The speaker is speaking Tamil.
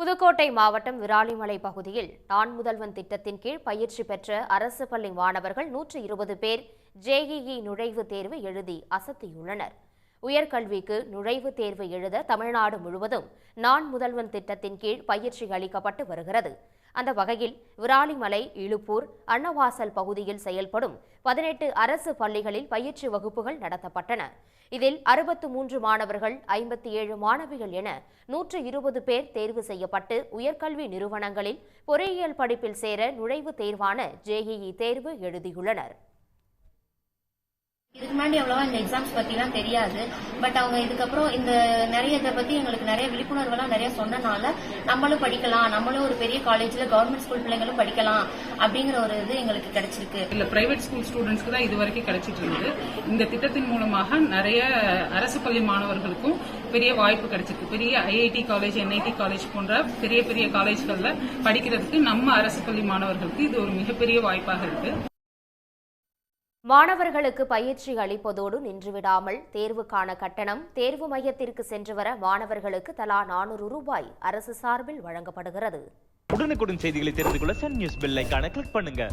புதுக்கோட்டை மாவட்டம் விராலிமலை பகுதியில் நான் முதல்வன் திட்டத்தின் கீழ் பயிற்சி பெற்ற அரசு பள்ளி மாணவர்கள் நூற்று இருபது பேர் ஜேஇஇ நுழைவுத் தேர்வு எழுதி அசத்தியுள்ளனர். உயர்கல்விக்கு நுழைவுத் தேர்வு எழுத தமிழ்நாடு முழுவதும் நான் முதல்வன் திட்டத்தின் கீழ் பயிற்சி அளிக்கப்பட்டு வருகிறது. அந்த வகையில் விராலிமலை இழுப்பூர் அன்னவாசல் பகுதியில் செயல்படும் பதினெட்டு அரசு பள்ளிகளில் பயிற்சி வகுப்புகள் நடத்தப்பட்டன. இதில் அறுபத்து மூன்று மாணவர்கள் ஐம்பத்தி ஏழு மாணவிகள் என நூற்று இருபது பேர் தேர்வு செய்யப்பட்டு உயர்கல்வி நிறுவனங்களில் பொறியியல் படிப்பில் சேர நுழைவுத் தேர்வான ஜேஇஇ தேர்வு எழுதியுள்ளனர். இதுக்கு முன்னாடி அவ்வளவா இந்த எக்ஸாம்ஸ் பற்றிலாம் தெரியாது. பட் அவங்க இதுக்கப்புறம் இந்த நிறைய இதை பத்தி எங்களுக்கு நிறைய விழிப்புணர்வெல்லாம் நிறைய சொன்னனால நம்மளும் படிக்கலாம். நம்மளும் ஒரு பெரிய காலேஜ்ல கவர்மெண்ட் ஸ்கூல் பிள்ளைங்களும் படிக்கலாம் அப்படிங்கிற ஒரு இது எங்களுக்கு கிடைச்சிருக்கு. இல்ல பிரைவேட் ஸ்கூல் ஸ்டூடெண்ட்ஸ்க்கு தான் இது வரைக்கும் கிடைச்சிட்டு இருந்தது இந்த திட்டத்தின் மூலமாக நிறைய அரசு பள்ளி மாணவர்களுக்கும் பெரிய வாய்ப்பு கிடைச்சிருக்கு. பெரிய ஐஐடி காலேஜ் என்ஐடி காலேஜ் போன்ற பெரிய பெரிய காலேஜ்கள்ல படிக்கிறதுக்கு நம்ம அரசு பள்ளி மாணவர்களுக்கு இது ஒரு மிகப்பெரிய வாய்ப்பாக இருக்கு. மாணவர்களுக்கு பயிற்சி அளிப்பதோடு நின்றுவிடாமல் தேர்வுக்கான கட்டணம் தேர்வு மையத்திற்கு சென்று வர மாணவர்களுக்கு தலா நானூறு ரூபாய் அரசு சார்பில் வழங்கப்படுகிறது. உடனுக்குடன் செய்திகளை தெரிந்து கொள்ள சன் நியூஸ் பெல் கிளிக் பண்ணுங்க.